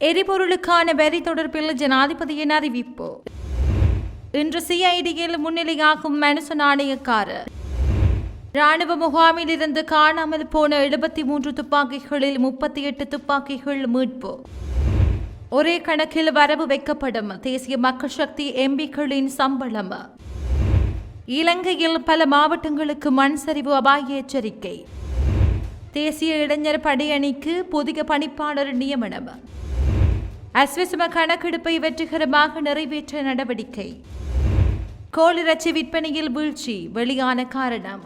எரிபொருளுக்கான வரி தொடர்பில் ஜனாதிபதியின் அறிவிப்பு. இன்று சிஐடியில் முன்னிலையாகும் மனுச நாணயக்காரர். ராணுவ முகாமில் இருந்து காணாமல் போன எழுபத்தி மூன்று துப்பாக்கிகளில் முப்பத்தி எட்டு துப்பாக்கிகள் மீட்பு. ஒரே கணக்கில் வரவு வைக்கப்படும் தேசிய மக்கள் சக்தி எம்பிக்களின் சம்பளம். இலங்கையில் பல மாவட்டங்களுக்கு மண் சரிவு அபாய எச்சரிக்கை. தேசிய இளைஞர் படையணிக்கு புதிய பணிப்பாளர் நியமனம். அஸ்விசம கணக்கெடுப்பை வெற்றிகரமாக நிறைவேற்ற நடவடிக்கை. கோழிரச்சி விற்பனையில் வீழ்ச்சி வெளியான காரணம்.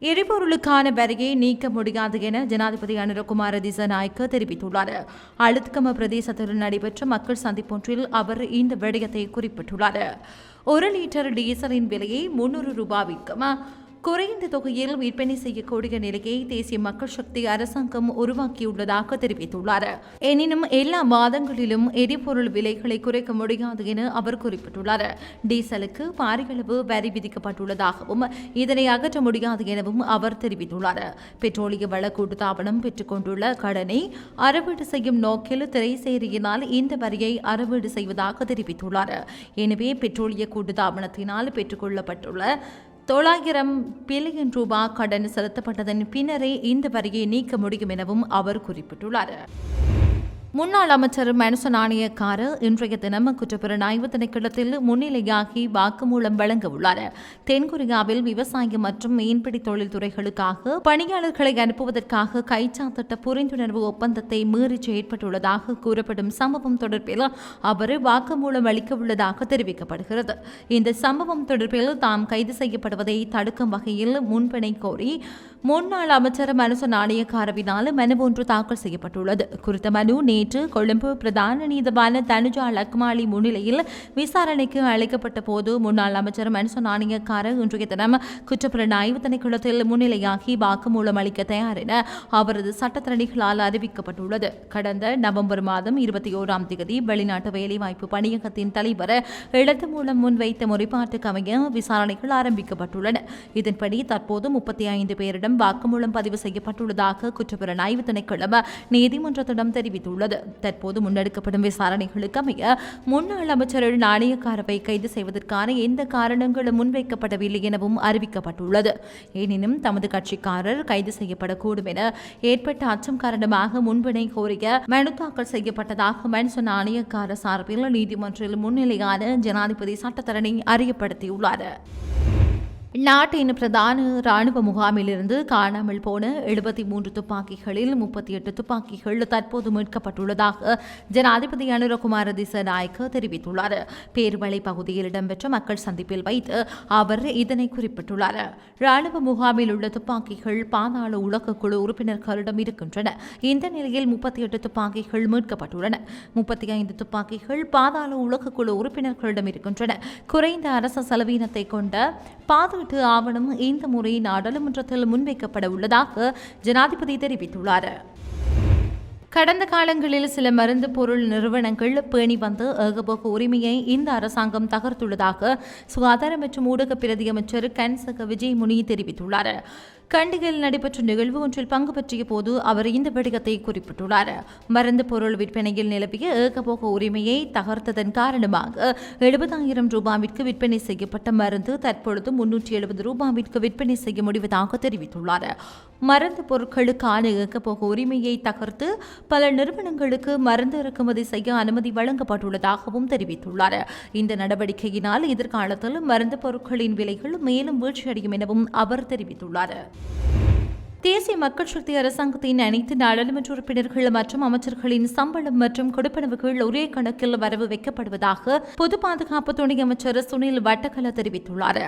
எரிபொருளுக்கான வரியை நீக்க முடியாது என ஜனாதிபதி அனுரகுமார திசநாயக்க தெரிவித்துள்ளார். அழுத்கம பிரதேசத்தில் நடைபெற்ற மக்கள் சந்திப்பொன்றில் அவர் இந்த விடயத்தை குறிப்பிட்டுள்ளார். ஒரு லிட்டர் டீசலின் விலையை முன்னூறு ரூபாய்க்கும் குறைந்த தொகையில் விற்பனை செய்யக்கூடிய நிலையை தேசிய மக்கள் சக்தி அரசாங்கம் உருவாக்கியுள்ளதாக தெரிவித்துள்ளார். எனினும் எல்லா மாதங்களிலும் எரிபொருள் விலைகளை குறைக்க முடியாது என அவர் குறிப்பிட்டுள்ளார். டீசலுக்கு பாரியளவு வரி விதிக்கப்பட்டுள்ளதாகவும் இதனை அகற்ற முடியாது எனவும் அவர் தெரிவித்துள்ளார். பெட்ரோலிய வள கூட்டுத்தாபனம் பெற்றுக் கொண்டுள்ள கடனை அறவீடு செய்யும் நோக்கில் திரைசேரியினால் இந்த வரியை அறவீடு செய்வதாக தெரிவித்துள்ளார். எனவே பெட்ரோலிய கூட்டுத்தாபனத்தினால் பெற்றுக்கொள்ளப்பட்டுள்ள தொள்ளாயிரம் பில்லியன் ரூபாய் கடன் செலுத்தப்பட்டதன் பின்னரே இந்த வரியை நீக்க முடியும் எனவும் அவர் குறிப்பிட்டுள்ளார். முன்னாள் அமைச்சர் மனுச நாணயக்கார இன்றைய தினம் குற்றப்புலனாய்வு திணைக்களத்தில் முன்னிலையாகி வாக்குமூலம் வழங்க உள்ளார் தென்கொரியாவில் விவசாயம் மற்றும் மீன்பிடி தொழில்துறைகளுக்காக பணியாளர்களை அனுப்புவதற்காக கைச்சாத்திட்ட புரிந்துணர்வு ஒப்பந்தத்தை மீறி செயற்பட்டுள்ளதாக கூறப்படும் சம்பவம் தொடர்பில் அவர் வாக்குமூலம் அளிக்க உள்ளதாக தெரிவிக்கப்படுகிறது. இந்த சம்பவம் தொடர்பில் தாம் கைது செய்யப்படுவதை தடுக்கும் வகையில் முன்பிணை கோரி முன்னாள் அமைச்சர் மனுச நாணயக்காரவினால் மனு ஒன்று தாக்கல் செய்யப்பட்டுள்ளது. குறித்த மனு நேற்று கொழும்பு பிரதான நீதிவான தனுஜா லக்மாலி முன்னிலையில் விசாரணைக்கு அழைக்கப்பட்ட போது முன்னாள் அமைச்சர் மனுசன் நாணயக்கார இன்றைய தினம் குற்றப்புலனாய்வு திணைக்களத்தில் முன்னிலையாகி வாக்குமூலம் அளிக்க தயார் என அவரது சட்டத்திரணிகளால் அறிவிக்கப்பட்டுள்ளது. கடந்த நவம்பர் மாதம் இருபத்தி ஓராம் தேதி வெளிநாட்டு வேலைவாய்ப்பு பணியகத்தின் தலைவர் எழுத்து மூலம் முன்வைத்த முறைப்பாட்டுக்கு அமைய விசாரணைகள் ஆரம்பிக்கப்பட்டுள்ளன. இதன்படி தற்போது முப்பத்தி ஐந்து பேரிடம் வாக்குமூலம் பதிவு செய்யப்பட்டுள்ளதாக குற்றப்புலனாய்வு திணைக்களம் நீதிமன்றத்திடம் தெரிவித்துள்ளது. தற்போது முன்னெடுக்கப்படும் விசாரணைகளுக்கு அமைய முன்னாள் அமைச்சர்கள் நாணயக்காரவை கைது செய்வதற்கான எந்த காரணங்களும் முன்வைக்கப்படவில்லை எனவும் அறிவிக்கப்பட்டுள்ளது. எனினும் தமது கட்சிக்காரர் கைது செய்யப்படக்கூடும் என ஏற்பட்ட அச்சம் காரணமாக முன்பினை கோரிய மனு தாக்கல் செய்யப்பட்டதாக மனுச நாணயக்கார சார்பில் நீதிமன்றில் முன்னிலையான ஜனாதிபதி சட்டத்தரணி அறியப்படுத்தியுள்ளார். நாட்டின் பிரதான ராணுவ முகாமிலிருந்து காணாமல் போன எழுபத்தி மூன்று துப்பாக்கிகளில் முப்பத்தி எட்டு துப்பாக்கிகள் தற்போது மீட்கப்பட்டுள்ளதாக ஜனாதிபதி அனுரகுமார திசநாயக்க தெரிவித்துள்ளார். பேர்வளை பகுதியில் இடம்பெற்ற மக்கள் சந்திப்பில் வைத்து அவர் இதனை குறிப்பிட்டுள்ளார். ராணுவ முகாமில் உள்ள துப்பாக்கிகள் பாதாள உலக குழு உறுப்பினர்களிடம் இருக்கின்றன. இந்த நிலையில் முப்பத்தி எட்டு துப்பாக்கிகள் மீட்கப்பட்டுள்ளன. முப்பத்தி ஐந்து துப்பாக்கிகள் பாதாள உலக குழு உறுப்பினர்களிடம் இருக்கின்றன. குறைந்த அரச செலவீனத்தை கொண்ட பாதுகாப்பு பாராட்டு ஆவணம் இந்த முறை நாடாளுமன்றத்தில் முன்வைக்கப்பட உள்ளதாக ஜனாதிபதி தெரிவித்துள்ளார். கடந்த காலங்களில் சில மருந்து பொருள் நிறுவனங்கள் பேணி வந்த ஏகபோக உரிமையை இந்த அரசாங்கம் தகர்த்துள்ளதாக சுகாதார மற்றும் ஊடக பிரதி அமைச்சர் கன்சக விஜய் முனி தெரிவித்துள்ளார். கண்டிகையில் நடைபெற்ற நிகழ்வு ஒன்றில் பங்கு பற்றிய போது அவர் இந்த விடயத்தை குறிப்பிட்டுள்ளார். மருந்து பொருள் விற்பனையில் நிலவிய ஏகபோக உரிமையை தகர்த்ததன் காரணமாக எழுபதாயிரம் ரூபாவிற்கு விற்பனை செய்யப்பட்ட மருந்து தற்பொழுது முன்னூற்றி எழுபது ரூபாவிற்கு விற்பனை செய்ய முடிவதாக தெரிவித்துள்ளார். மருந்து பொருட்களுக்கான ஏகபோக உரிமையை தகர்த்து பல நிறுவனங்களுக்கு மருந்து இறக்குமதி செய்ய அனுமதி வழங்கப்பட்டுள்ளதாகவும் தெரிவித்துள்ளார். இந்த நடவடிக்கையினால் எதிர்காலத்தில் மருந்து பொருட்களின் விலைகள் மேலும் வீழ்ச்சியடையும் எனவும் அவர் தெரிவித்துள்ளார். தேசிய மக்கள் சக்தி அரசாங்கத்தின் அனைத்து நாடாளுமன்ற உறுப்பினர்கள் மற்றும் அமைச்சர்களின் சம்பளம் மற்றும் கொடுப்பனவுகள் ஒரே கணக்கில் வரவு வைக்கப்படுவதாக பொது பாதுகாப்பு துணை அமைச்சர் சுனில் வட்டக்கல தெரிவித்துள்ளார்.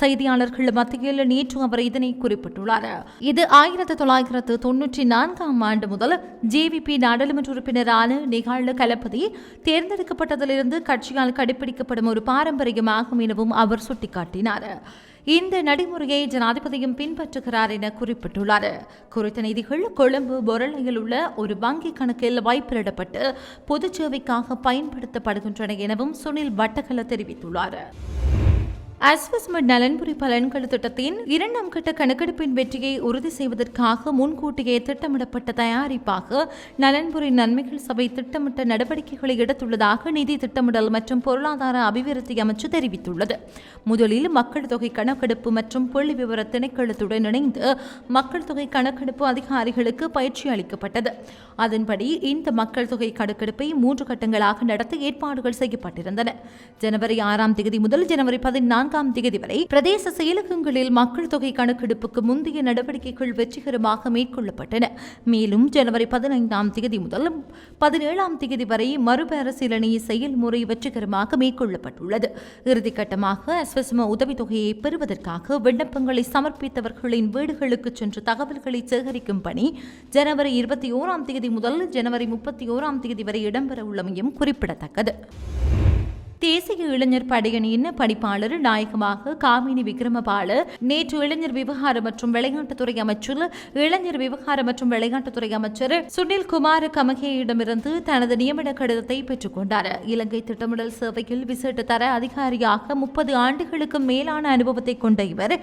செய்தியாளர்கள் மத்தியில் நேற்று அவர் இதனை குறிப்பிட்டுள்ளார். இது ஆயிரத்தி தொள்ளாயிரத்து தொன்னூற்றி நான்காம் ஆண்டு முதல் ஜேவிபி நாடாளுமன்ற உறுப்பினரான நிகால கலப்பதி தேர்ந்தெடுக்கப்பட்டதிலிருந்து கட்சியால் கடைபிடிக்கப்படும் ஒரு பாரம்பரியமாகும் எனவும் அவர் சுட்டிக்காட்டினார். இந்த நடைமுறையை ஜனாதிபதியும் பின்பற்றுகிறார் என குறிப்பிட்டுள்ளார். குறித்த நிதிகள் கொழும்பு பொருளையில் உள்ள ஒரு வங்கி கணக்கில் வைப்பிலிடப்பட்டு பொதுச் சேவைக்காக பயன்படுத்தப்படுகின்றன எனவும் சுனில் வட்டகல தெரிவித்துள்ளார். அஸ்வஸ்மட் நலன்புரி பலன்கள் திட்டத்தின் இரண்டாம் கட்ட கணக்கெடுப்பின் வெற்றியை உறுதி செய்வதற்காக முன்கூட்டியே திட்டமிடப்பட்ட தயாரிப்பாக நலன்புரி நன்மைகள் சபை திட்டமிட்ட நடவடிக்கைகளை எடுத்துள்ளதாக நிதி திட்டமிடல் மற்றும் பொருளாதார அபிவிருத்தி அமைச்சு தெரிவித்துள்ளது. முதலில் மக்கள் தொகை கணக்கெடுப்பு மற்றும் புள்ளி விவர திணைக்களத்துடன் இணைந்து மக்கள் தொகை கணக்கெடுப்பு அதிகாரிகளுக்கு பயிற்சி அளிக்கப்பட்டது. அதன்படி இந்த மக்கள் தொகை கணக்கெடுப்பை மூன்று கட்டங்களாக நடத்த ஏற்பாடுகள் செய்யப்பட்டிருந்தன. ஜனவரி ஆறாம் தேதி முதல் ஜனவரி பதினான்கு நான்காம் தேதி வரை பிரதேச செயலகங்களில் மக்கள் தொகை கணக்கெடுப்புக்கு முந்தைய நடவடிக்கைகள் வெற்றிகரமாக மேற்கொள்ளப்பட்டன. மேலும் ஜனவரி பதினைந்தாம் தேதி முதல் பதினேழாம் தேதி வரை மறுபரிசீலனை செயல்முறை வெற்றிகரமாக மேற்கொள்ளப்பட்டுள்ளது. இறுதிக்கட்டமாக அஸ்வசம உதவித்தொகையை பெறுவதற்காக விண்ணப்பங்களை சமர்ப்பித்தவர்களின் வீடுகளுக்கு சென்று தகவல்களை சேகரிக்கும் பணி ஜனவரி இருபத்தி ஓராம் தேதி முதல் ஜனவரி முப்பத்தி ஓராம் தேதி வரை இடம்பெற உள்ளமையும் குறிப்பிடத்தக்கது. தேசிய இளைஞர் படையணியின் பணிப்பாளர் நாயகமாக காமினி விக்ரமபால நேற்று இளைஞர் விவகாரம் மற்றும் விளையாட்டுத்துறை அமைச்சர் இளைஞர் விவகாரம் மற்றும் விளையாட்டுத்துறை அமைச்சர் சுனில் குமார் கமகேயிடமிருந்து தனது நியமன கடிதத்தை பெற்றுக் கொண்டார். இலங்கை திட்டமிடல் சேவையில் விசேட தர அதிகாரியாக முப்பது ஆண்டுகளுக்கு மேலான அனுபவத்தை கொண்ட இவர்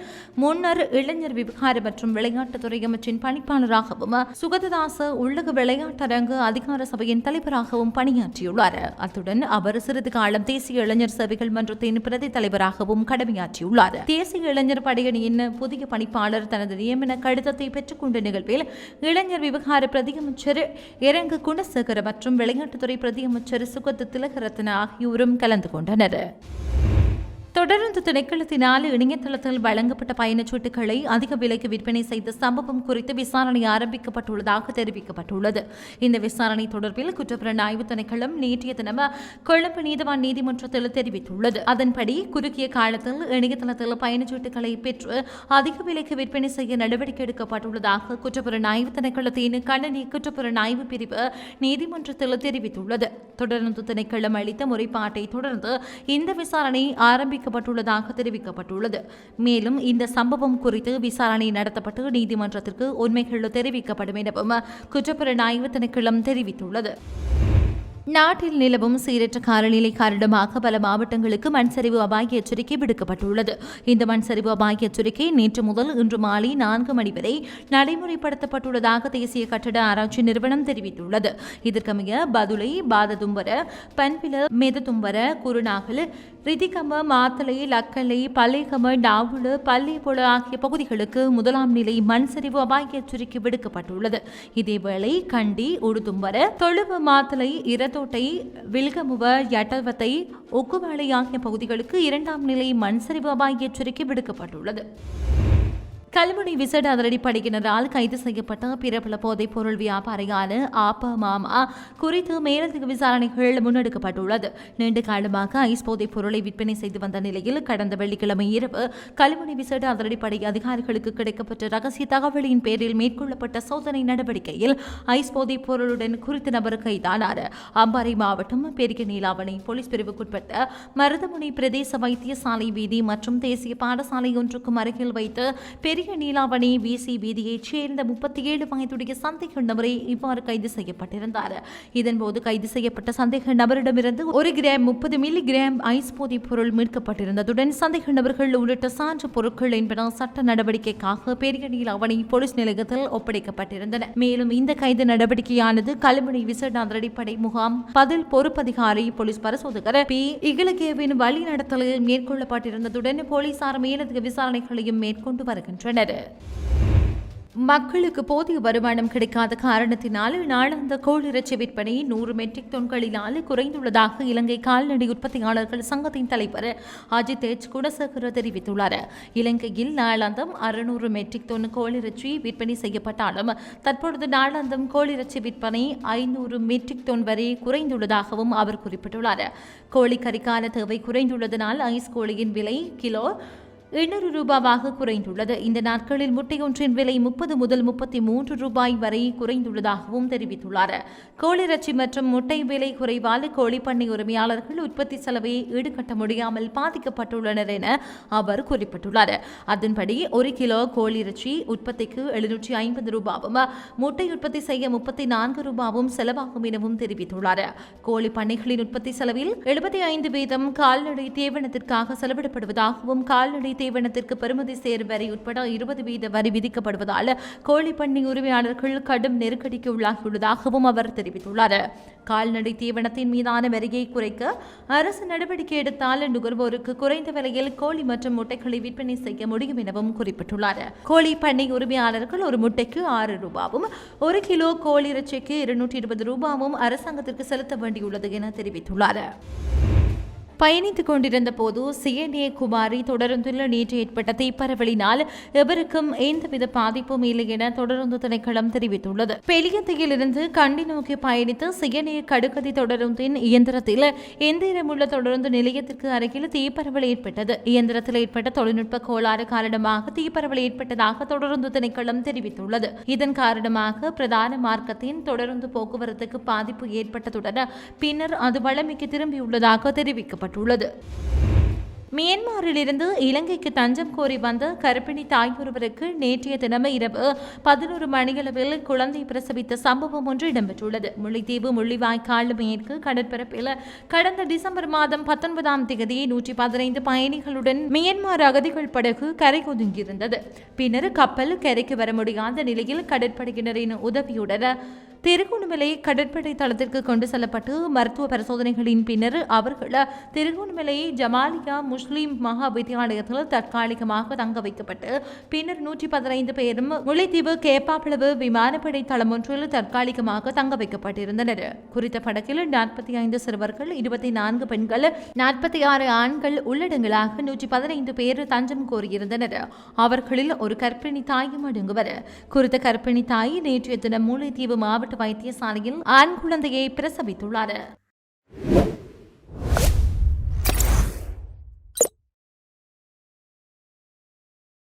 முன்னர் இளைஞர் விவகாரம் மற்றும் விளையாட்டுத்துறை அமைச்சின் பணிப்பாளராகவும் சுகததாச உள்ளக விளையாட்டரங்கு அதிகார சபையின் தலைவராகவும் பணியாற்றியுள்ளார். அத்துடன் அவர் சிறிது காலம் தேசிய தேசிய இளைஞர் சேவைகள் மன்றத்தின் பிரதி தலைவராகவும் கடமையாற்றியுள்ளார். தேசிய இளைஞர் படையணியின் புதிய பணிப்பாளர் தனது நியமன கடிதத்தை பெற்றுக்கொண்ட நிகழ்வில் இளைஞர் விவகார பிரதியமைச்சர் இரங்கு குணசேகர மற்றும் விளையாட்டுத்துறை பிரதியமைச்சர் சுகத் திலகரத்ன ஆகியோரும் கலந்து கொண்டனர். தொடர்ந்து திணைக்களத்தினால் இணையதளத்தில் வழங்கப்பட்ட பயணச்சீட்டுகளை அதிக விலைக்கு விற்பனை செய்த சம்பவம் குறித்து விசாரணை ஆரம்பிக்கப்பட்டுள்ளதாக தெரிவிக்கப்பட்டுள்ளது. இந்த விசாரணை தொடர்பில் குற்றப்புலனாய்வு திணைக்களம் நேற்றைய தினம் கொழும்பு நீதவான் நீதிமன்றத்தில் தெரிவித்துள்ளது. அதன்படி குறுகிய காலத்தில் இணையதளத்தில் பயணச்சீட்டுகளை பெற்று அதிக விலைக்கு விற்பனை செய்ய நடவடிக்கை எடுக்கப்பட்டுள்ளதாக குற்றப்புலனாய்வு திணைக்களத்தின் கணனி குற்றப்புலனாய்வு பிரிவு நீதிமன்றத்தில் தெரிவித்துள்ளது. தொடர்ந்து திணைக்களம் அளித்த முறைப்பாட்டை தொடர்ந்து இந்த விசாரணை ஆரம்பி அறிவிக்கப்பட்டுள்ளதாக தெரிவிக்கப்பட்டுள்ளது. மேலும் இந்த சம்பவம் குறித்து விசாரணை நடத்தப்பட்டு நீதிமன்றத்திற்கு உண்மைகள் தெரிவிக்கப்படும் எனவும் குற்றப்புலனாய்வு திணைக்களம் தெரிவித்துள்ளது. நாட்டில் நிலவும் சீரற்ற காலநிலை காரணமாக பல மாவட்டங்களுக்கு மண்சரிவு அபாய எச்சரிக்கை விடுக்கப்பட்டுள்ளது. இந்த மண்சரிவு அபாய எச்சரிக்கை நேற்று முதல் இன்று மாலை நான்கு மணி வரை நடைமுறைப்படுத்தப்பட்டுள்ளதாக தேசிய கட்டட ஆராய்ச்சி நிறுவனம் தெரிவித்துள்ளது. இதற்கமைய பதுளை பாததும்பர பன்பில மெததும்பர குருநாகல் ரிதிகம மாத்தலை லக்கலை பள்ளிகம நாவுல பல்லேபொல ஆகிய பகுதிகளுக்கு முதலாம் நிலை மண் சரிவு அபாய எச்சரிக்கை விடுக்கப்பட்டுள்ளது. இதேவேளை கண்டி உடுதும்பர தொழுவ மாத்தலை இரத்தோட்டை வில்கமுவ யட்டவத்தை ஒக்குவாளை ஆகிய பகுதிகளுக்கு இரண்டாம் நிலை மண்சரிவு அபாய எச்சரிக்கை விடுக்கப்பட்டுள்ளது. கல்முனை விசேட அதிரடிப்படையினரால் கைது செய்யப்பட்ட பிரபல போதைப் பொருள் வியாபாரியான ஆப்ப மாமா குறித்து மேலதிக விசாரணைகள் முன்னெடுக்கப்பட்டுள்ளது. நீண்ட காலமாக ஐஸ் போதைப் பொருளை விற்பனை செய்து வந்த நிலையில் கடந்த வெள்ளிக்கிழமை இரவு கல்முனை விசேட அதிரடிப்படை அதிகாரிகளுக்கு கிடைக்கப்பட்ட ரகசிய தகவலின் பேரில் மேற்கொள்ளப்பட்ட சோதனை நடவடிக்கையில் ஐஸ் போதைப் பொருளுடன் குறித்த நபர் கைதானார். அம்பாறை மாவட்டம் பெரிய நீலாவணை போலீஸ் பிரிவுக்குட்பட்ட மருதமுனை பிரதேச வைத்தியசாலை வீதி மற்றும் தேசிய பாடசாலை ஒன்றுக்கும் அருகில் வைத்து பெரிய பெரிய நீலாவணி விசி வீதியைச் சேர்ந்த முப்பத்தி ஏழு வயதுடைய சந்தேக நபரை இவ்வாறு கைது செய்யப்பட்டிருந்தார். இதன்போது கைது செய்யப்பட்ட சந்தேக நபரிடமிருந்து ஒரு கிராம் முப்பது மில்லி கிராம் ஐஸ் போதைப் பொருள் மீட்கப்பட்டிருந்ததுடன் சந்தேக நபர்கள் உள்ளிட்ட சான்று பொருட்கள் என்பன சட்ட நடவடிக்கைக்காக பெரிய நீலாவணி போலீஸ் நிலையத்தில் ஒப்படைக்கப்பட்டிருந்தன. மேலும் இந்த கைது நடவடிக்கையானது கல்முனை விசேட அதிரடிப்படை முகாம் பதில் பொறுப்பதிகாரி போலீஸ் பரிசோதகர் பி. இகலகேவின் வழிநடத்தலில் மேற்கொள்ளப்பட்டிருந்ததுடன் போலீசார் மேலதிக விசாரணைகளையும் மேற்கொண்டு வருகின்றனர். மக்களுக்கு போதிய வருமானம் கிடைக்காத காரணத்தினால் நாளாந்த கோழிறைச்சி விற்பனை நூறு மெட்ரிக் தொன்களினால் குறைந்துள்ளதாக இலங்கை கால்நடை உற்பத்தியாளர்கள் சங்கத்தின் தலைவர் அஜித் எச் குணசேகர தெரிவித்துள்ளார். இலங்கையில் நாளாந்தம் அறுநூறு மெட்ரிக் தொன் கோழிறைச்சி விற்பனை செய்யப்பட்டாலும் தற்பொழுது நாளாந்தம் கோழிறைச்சி விற்பனை ஐநூறு மெட்ரிக் தொன் வரை குறைந்துள்ளதாகவும் அவர் குறிப்பிட்டுள்ளார். கோழிக்கறிக்கான தேவை குறைந்துள்ளதனால் ஐஸ் கோழியின் விலை கிலோ எண்ணூறு ரூபாவாக குறைந்துள்ளது. இந்த நாட்களில் முட்டை ஒன்றின் விலை முப்பது முதல் முப்பத்தி மூன்று ரூபாய் வரை குறைந்துள்ளதாகவும் தெரிவித்துள்ளார். கோழிறச்சி மற்றும் முட்டை விலை குறைவால் கோழிப்பண்ணை உரிமையாளர்கள் உற்பத்தி செலவை ஈடுகட்ட முடியாமல் பாதிக்கப்பட்டுள்ளனர் என அவர் குறிப்பிட்டுள்ளார். அதன்படி ஒரு கிலோ கோழிறச்சி உற்பத்திக்கு எழுநூற்றி ஐம்பது ரூபாவும் முட்டை உற்பத்தி செய்ய முப்பத்தி நான்கு ரூபாவும் செலவாகும் எனவும் தெரிவித்துள்ளார். கோழி பண்ணைகளின் உற்பத்தி செலவில் எழுபத்தி ஐந்து வீதம் கால்நடை தீவனத்திற்காக செலவிடப்படுவதாகவும் கால்நடை தீவனத்திற்கு பெறுமதி சேர் வரி உட்பட இருபது வீத வரி விதிக்கப்படுவதால் கோழி பண்ணை உரிமையாளர்கள் கடும் நெருக்கடிக்கு உள்ளாகியுள்ளதாகவும் அவர் தெரிவித்துள்ளார். கால்நடை தீவனத்தின் மீதான வரியை குறைக்க அரசு நடவடிக்கை எடுத்தால் நுகர்வோருக்கு குறைந்த விலையில் கோழி மற்றும் முட்டைகளை விற்பனை செய்ய முடியும் எனவும் குறிப்பிட்டுள்ளார். கோழி பண்ணை உரிமையாளர்கள் ஒரு முட்டைக்கு ஆறு ரூபாவும் ஒரு கிலோ கோழி இறைச்சிக்கு இருநூற்றி இருபது ரூபாவும் அரசாங்கத்திற்கு செலுத்த வேண்டியுள்ளது என தெரிவித்துள்ளார். பயணித்துக் கொண்டிருந்த போது சிஎன்ஏ குமாரி தொடருந்துள்ள நேற்று ஏற்பட்ட தீப்பரவலினால் எவருக்கும் எந்தவித பாதிப்பும் இல்லை என தொடருந்து திணைக்களம் தெரிவித்துள்ளது. பெலியத்தையிலிருந்து கண்டி நோக்கி பயணித்து சிஎன்ஏ கடுக்கதி தொடருந்தின் இயந்திரத்தில் எந்திரமுள்ள தொடருந்து நிலையத்திற்கு அருகில் தீப்பரவல் ஏற்பட்டது. இயந்திரத்தில் ஏற்பட்ட தொழில்நுட்ப கோளாறு காரணமாக தீப்பரவல் ஏற்பட்டதாக தொடருந்து திணைக்களம் தெரிவித்துள்ளது. இதன் காரணமாக பிரதான மார்க்கத்தின் தொடருந்து போக்குவரத்துக்கு பாதிப்பு ஏற்பட்டதுடன் பின்னர் அது வளமைக்கு திரும்பியுள்ளதாக தெரிவிக்கப்பட்டது கூறப்பட்டுள்ளது மியன்மாரிலிருந்து இலங்கைக்கு தஞ்சம் கோரி வந்த கர்ப்பிணி தாய் ஒருவருக்கு நேற்றைய தினம் இரவு பதினோரு மணியளவில் குழந்தை பிரசவித்த சம்பவம் ஒன்று இடம்பெற்றுள்ளது. முல்லைத்தீவு முள்ளிவாய்க்கால் மேற்கு கடற்பரப்பில் கடந்த டிசம்பர் மாதம் பத்தொன்பதாம் தேதி நூற்றி பதினைந்து பயணிகளுடன் மியன்மார் அகதிகள் படகு கரை ஒதுங்கியிருந்தது. பின்னர் கப்பல் கரைக்கு வர முடியாத நிலையில் கடற்படையினரின் உதவியுடன் திருகோணமலை கடற்படை தளத்திற்கு கொண்டு செல்லப்பட்டு மருத்துவ பரிசோதனைகளின் பின்னர் அவர்கள் திருகோணமலை ஜமாலியா முஸ்லிம் மகா வித்தியாலயத்தில் தற்காலிகமாக தங்க வைக்கப்பட்டு பின்னர் நூற்றி பதினைந்து பேரும் முல்லைத்தீவு கேப்பாப்பிளவு விமானப்படை தளம் ஒன்றில் தற்காலிகமாக தங்க வைக்கப்பட்டிருந்தனர். குறித்த படகில் நாற்பத்தி ஐந்து சிறுவர்கள் இருபத்தி நான்கு பெண்கள் நாற்பத்தி ஆறு ஆண்கள் உள்ளடங்களாக நூற்றி பதினைந்து பேர் தஞ்சம் கோரியிருந்தனர். அவர்களில் ஒரு கர்ப்பிணி தாயும் அடங்குவர். குறித்த கர்ப்பிணி தாய் நேற்றைய தினம் முல்லைத்தீவு மாவட்ட வைத்தியசாலையில் ஆண் குழந்தையை பிரசவித்துள்ளார்.